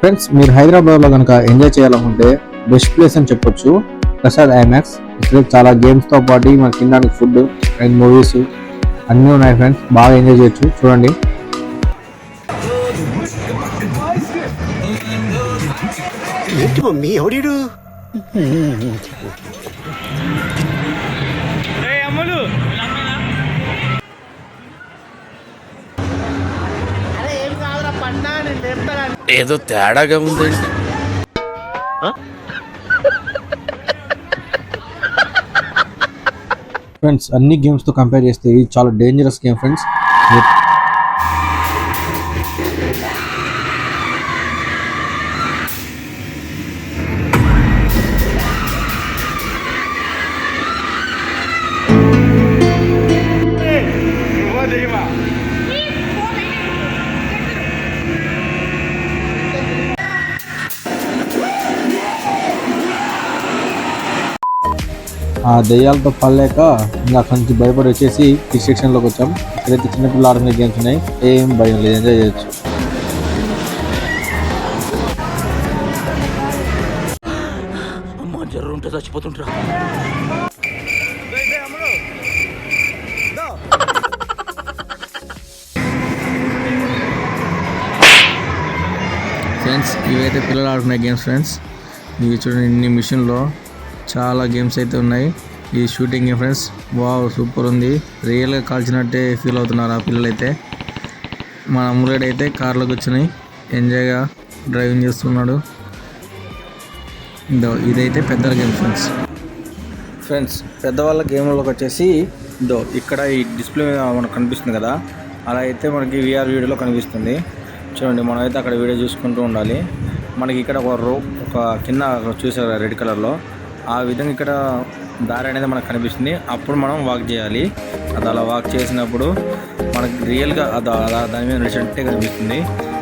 Friends మీరు హైదరాబాద్లో కనుక ఎంజాయ్ చేయాలనుకుంటే బెస్ట్ ప్లేస్ అని చెప్పొచ్చు. ప్రసాద్ ఐమాక్స్ ఇక్కడ చాలా గేమ్స్తో పాటు మన తినడానికి ఫుడ్ అండ్ మూవీస్ అన్నీ ఉన్నాయి ఫ్రెండ్స్ బాగా ఎంజాయ్ చేయొచ్చు. చూడండి. మమ్మీ? ఎవడీడు? ఏదో తేడాగా ఉందండి. ఫ్రెండ్స్ అన్ని గేమ్స్తో కంపేర్ చేస్తే ఇది చాలా డేంజరస్ గేమ్ ఫ్రెండ్స్ ఆ దయ్యాలతో పడలేక ఇంకా అక్కడి నుంచి భయపడి వచ్చేసి కిడ్ సెక్షన్లోకి వచ్చాం. ఇక్కడైతే చిన్నపిల్లలు ఆడుకునే గేమ్స్ ఉన్నాయి. ఏం భయం లేదు. ఎంజాయ్ చేయొచ్చు. చచ్చిపోతుంటరా ఫ్రెండ్స్ ఇవైతే పిల్లలు ఆడుకునే గేమ్స్ ఫ్రెండ్స్ ఇవి చూడండి ఇన్ని మిషన్లో చాలా గేమ్స్ అయితే ఉన్నాయి. ఈ shooting game friends wow super ఉంది. రియల్గా కాల్చినట్టే ఫీల్ అవుతున్నారు ఆ పిల్లలైతే. మన అమ్ములేడు అయితే కార్లో కూర్చొని ఎంజాయ్గా డ్రైవింగ్ చేస్తున్నాడు. ఇదో ఇదైతే పెద్ద గేమ్ ఫ్రెండ్స్ ఫ్రెండ్స్ పెద్దవాళ్ళ గేమ్లోకి వచ్చేసి ఇదో ఇక్కడ ఈ డిస్ప్లే మీద మనకు కనిపిస్తుంది కదా. అలా అయితే మనకి విఆర్ వీడియోలో కనిపిస్తుంది. చూడండి మనం అయితే అక్కడ వీడియో చూసుకుంటూ ఉండాలి. మనకి ఇక్కడ ఒక రో ఒక కింద చూసారు రెడ్ కలర్లో ఆ విధంగా ఇక్కడ దారి అనేది మనకు కనిపిస్తుంది. అప్పుడు మనం వాక్ చేయాలి. అది అలా వాక్ చేసినప్పుడు మనకు రియల్గా అది అలా దాని మీద నడిచినట్టే కనిపిస్తుంది.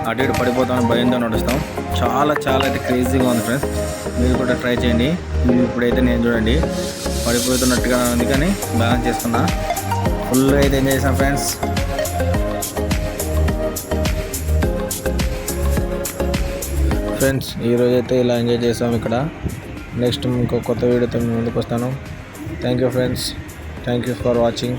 అటు ఇటు పడిపోతామని భయంతో నడుస్తాం. చాలా చాలా అయితే క్రేజీగా ఉంది ఫ్రెండ్స్ మీరు కూడా ట్రై చేయండి. ఇప్పుడైతే నేను చూడండి. పడిపోతున్నట్టుగా ఉంది కానీ బ్యాలెన్స్ చేస్తున్నా ఫుల్గా అయితే ఎంజాయ్ చేసాం ఫ్రెండ్స్ ఫ్రెండ్స్ ఈరోజైతే అయితే ఇలా ఎంజాయ్ చేసాం ఇక్కడ. నెక్స్ట్ ఇంకో కొత్త వీడియోతో మీ ముందుకు వస్తాను. Thank you friends thank you for watching